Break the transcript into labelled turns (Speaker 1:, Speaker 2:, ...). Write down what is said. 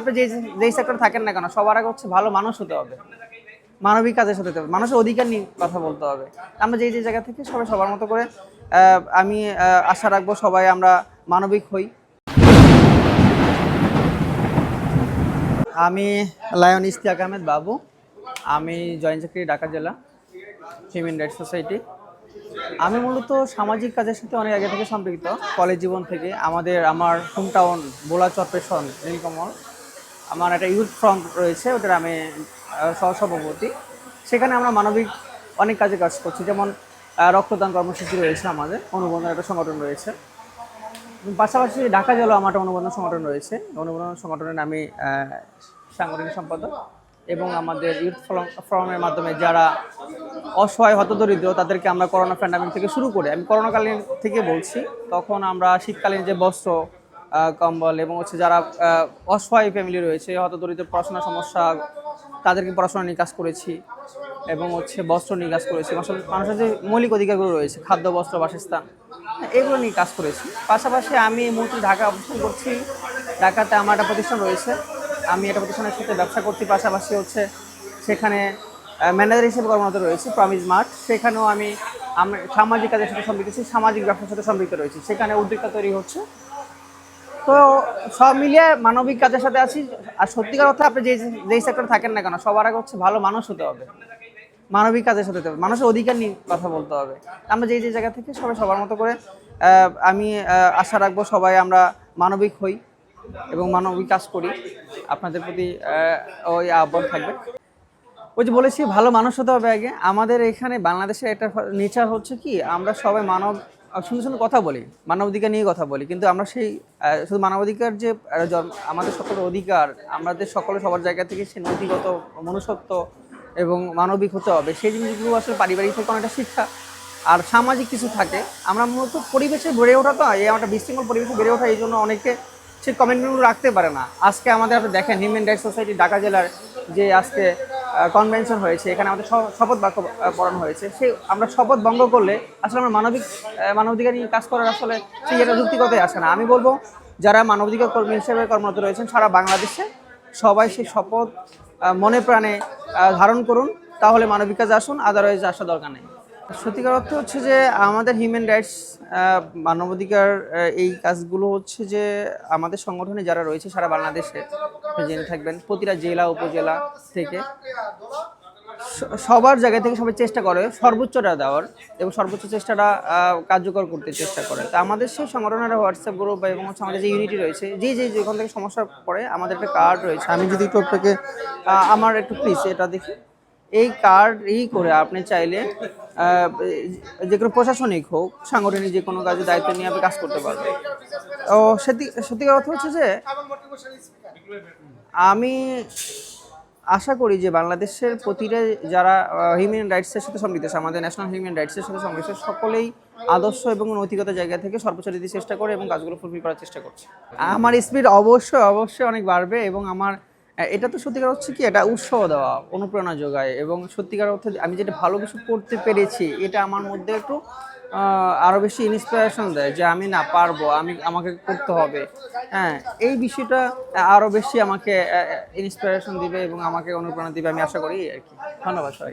Speaker 1: আপনি যে যেই সেক্টর থাকেন না কেন, সবার আগে হচ্ছে ভালো মানুষ হতে হবে। মানবিক কাজের সাথে হবে। মানুষের অধিকার নিয়ে কথা বলতে হবে। আমরা যে যে জায়গা থেকে সবাই সবার মতো করে আমি আশা রাখব সবাই আমরা মানবিক হই। আমি লায়ন ইস্তিয়াক আহমেদ বাবু। আমি জয়েন্ট সেক্রেটারি ঢাকা জেলা, হিউম্যান রাইটস সোসাইটি। আমি মূলত সামাজিক কাজের সাথে অনেক আগে থেকে সম্পৃক্ত। কলেজ জীবন থেকে আমাদের, আমার হোম টাউন বোলা চরপেশন নীলকমল। আমার একটা ইউথ ফ্রন্ট রয়েছে, ওদের আমি সহসভাপতি। সেখানে আমরা মানবিক অনেক কাজে কাজ করছি, যেমন রক্তদান কর্মসূচি রয়েছে আমাদের, অনুবন্ধন একটা সংগঠন রয়েছে। পাশাপাশি ঢাকা জেলাও আমার একটা অনুবন্ধন সংগঠন রয়েছে, অনুবন্ধন সংগঠনের আমি সাংগঠনিক সম্পাদক। এবং আমাদের ইউথ ফোরামের মাধ্যমে যারা অসহায়, হতদরিদ্র, তাদেরকে আমরা করোনা প্যান্ডামিক থেকে শুরু করে, আমি করোনাকালীন থেকে বলছি, তখন আমরা শীতকালীন যে বস্ত্র কম্বল এবং হচ্ছে যারা অসহায় ফ্যামিলি রয়েছে, হয়তো হতদরিদ্র পড়াশোনার সমস্যা, তাদেরকে পড়াশোনা নিয়ে কাজ করেছি এবং হচ্ছে বস্ত্র নিয়ে কাজ করেছি। মানুষের- যে মৌলিক অধিকারগুলো রয়েছে, খাদ্য, বস্ত্র, বাসস্থান, এগুলো নিয়ে কাজ করেছি। পাশাপাশি আমি এই মুহূর্তে ঢাকা অবস্থান করছি। ঢাকাতে আমার একটা প্রতিষ্ঠান রয়েছে। আমি একটা প্রতিষ্ঠানের সাথে ব্যবসা করছি। পাশাপাশি হচ্ছে সেখানে ম্যানেজার হিসেবে কর্মরত রয়েছে, প্রমিজ মার্ট সেখানেও আমি আমি সামাজিক কাজের সাথে সম্পৃক্ত সামাজিক ব্যবসার সাথে সম্পৃক্ত রয়েছি। সেখানে উদ্যোক্তা তৈরি হচ্ছে। তো সব মিলিয়ে মানবিক কাজের সাথে আছি। আর সত্যিকার অর্থে আপনি যে যেই সেক্টর থাকেন না কেন, সবার আগে হচ্ছে ভালো মানুষ হতে হবে। মানবিক কাজের সাথে হবে। মানুষের অধিকার নিয়ে কথা বলতে হবে। আমরা যে যে জায়গা থেকে সবাই সবার মতো করে আমি আশা রাখব সবাই আমরা মানবিক হই এবং মানবিক কাজ করি। আপনাদের প্রতি ওই আহ্বান থাকবে। ওই যে বলেছি, ভালো মানুষ হতে হবে আগে। আমাদের এখানে বাংলাদেশের একটা নেচার হচ্ছে কি, আমরা সবাই মানব সুন্দর সুন্দর কথা বলি, মানবাধিকার নিয়ে কথা বলি। কিন্তু আমরা সেই শুধু মানবাধিকার যে আমাদের সকলের অধিকার, আমাদের সকলে সবার জায়গা থেকে সে নৈতিকত, মনুষ্যত্ব এবং মানবিক হতে হবে। সেই জিনিসগুলো আসলে পারিবারিক থেকে অনেকটা শিক্ষা। আর সামাজিক কিছু থাকে, আমরা মূলত পরিবেশে বেড়ে ওঠা তো, এই একটা বিশৃঙ্খল পরিবেশে বেড়ে ওঠা, এই জন্য অনেকে সে কমেন্টগুলো রাখতে পারে না। আজকে আমাদের আপনি দেখেন হিউম্যান রাইটস সোসাইটি ঢাকা জেলার যে আজকে কনভেনশন হয়েছে, এখানে আমাদের শপথ বাক্য পড়ানো হয়েছে। সেই আমরা শপথ ভঙ্গ করলে আসলে আমরা মানবিক মানবাধিকার নিয়ে কাজ করার আসলে সেই এটা যুক্তিগতই আসে না। আমি বলব, যারা মানবাধিকার কর্মী হিসেবে কর্মরত রয়েছেন সারা বাংলাদেশে, সবাই সেই শপথ মনে প্রাণে ধারণ করুন, তাহলে মানবিক কাজে আসুন আদারওয়াইজ আসা দরকার নেই। সত্যিকার অর্থ হচ্ছে যে আমাদের হিউম্যান রাইটস মানবাধিকার এই কাজগুলো হচ্ছে যে আমাদের সংগঠনে যারা রয়েছে সারা বাংলাদেশে জেনে থাকবেন, প্রতিটা জেলা, উপজেলা থেকে। সবার জায়গা থেকে সবাই চেষ্টা করে সর্বোচ্চটা দেওয়ার এবং সর্বোচ্চ চেষ্টাটা কার্যকর করতে চেষ্টা করে। তো আমাদের সেই সংগঠনের হোয়াটসঅ্যাপ গ্রুপ বা এবং হচ্ছে আমাদের যে ইউনিটি রয়েছে যে যে যেখান থেকে সমস্যা পড়ে আমাদের একটা কার্ড রয়েছে। আমি যদি একটু আপনাকে আমার একটু প্লিজ এটা দেখি। এই কার্ড ই করে আপনি চাইলে যে কোনো প্রশাসনিক হোক সাংগঠনিক যে কোনো কাজে দায়িত্ব নিয়ে আপনি কাজ করতে পারবেন। ও সত্যি সত্যি কথা হচ্ছে যে আমি আশা করি যে বাংলাদেশের প্রতিটা যারা হিউম্যান রাইটসের সাথে সম্পৃক্ত, আমাদের ন্যাশনাল হিউম্যান রাইটসের সাথে সম্পৃক্ত, সকলেই আদর্শ এবং নৈতিকতা জায়গা থেকে সর্বোচ্চ দিতে চেষ্টা করে এবং কাজগুলো ফুলফিল করার চেষ্টা করছে। আমার স্পিড অবশ্যই অবশ্যই অনেক বাড়বে এবং আমার এটা তো সত্যিকার হচ্ছে কি? এটা উৎসাহ দেওয়া, অনুপ্রেরণা যোগায় এবং সত্যিকার অর্থে আমি যেটা ভালো কিছু করতে পেরেছি, এটা আমার মধ্যে একটু আহ, আরও বেশি ইন্সপিরেশন দেয় যে আমি না পারব আমি আমাকে করতে হবে। হ্যাঁ এই বিষয়টা আরও বেশি আমাকে ইন্সপিরেশন দিবে এবং আমাকে অনুপ্রেরণা দিবে আমি আশা করি আর কি। ধন্যবাদ সবাই